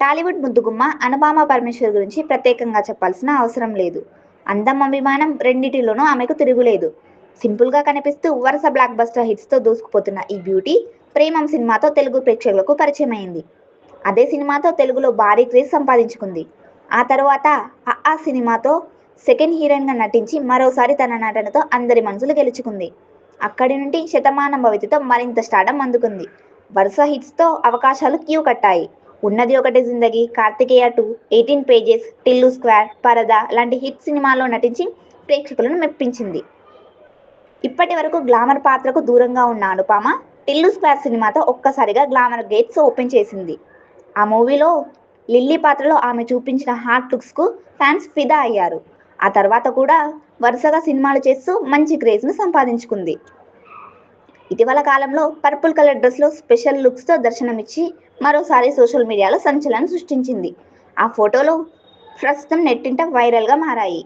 టాలీవుడ్ ముద్దుగుమ్మ అనుపమ పరమేశ్వర్ గురించి ప్రత్యేకంగా చెప్పాల్సిన అవసరం లేదు. అందం అభిమానం రెండింటిలోనూ ఆమెకు తిరుగులేదు. సింపుల్గా కనిపిస్తూ వరుస బ్లాక్ బస్టర్ హిట్స్తో దూసుకుపోతున్న ఈ బ్యూటీ ప్రేమం సినిమాతో తెలుగు ప్రేక్షకులకు పరిచయం అయింది అదే సినిమాతో తెలుగులో భారీ క్రేజ్ సంపాదించుకుంది. ఆ తర్వాత ఆ ఆ సినిమాతో సెకండ్ హీరోయిన్గా నటించి మరోసారి తన నటనతో అందరి మనసులు గెలుచుకుంది. అక్కడి నుండి శతమానం భవితితో మరింత స్టార్డం అందుకుంది. వరుస హిట్స్తో అవకాశాలు క్యూ కట్టాయి. ఉన్నది ఒకటి Zindagi Karthikeya two eighteen pages Tillu square Paradha లాంటి హిట్ సినిమాల్లో నటించి ప్రేక్షకులను మెప్పించింది. ఇప్పటి వరకు గ్లామర్ పాత్రకు దూరంగా ఉన్న అనుపమ టిల్లు స్క్వేర్ సినిమాతో ఒక్కసారిగా గ్లామర్ గేట్స్ ఓపెన్ చేసింది. ఆ మూవీలో లిల్లీ పాత్రలో ఆమె చూపించిన హార్ట్ లుక్స్కు ఫ్యాన్స్ ఫిదా అయ్యారు. ఆ తర్వాత కూడా వరుసగా సినిమాలు చేస్తూ మంచి క్రేజ్ను సంపాదించుకుంది. ఇటీవల కాలంలో పర్పుల్ కలర్ డ్రెస్లో స్పెషల్ లుక్స్తో దర్శనమిచ్చి మరోసారి సోషల్ మీడియాలో సంచలనం సృష్టించింది. ఆ ఫోటోలు ప్రస్తుతం నెట్టింట వైరల్గా మారాయి.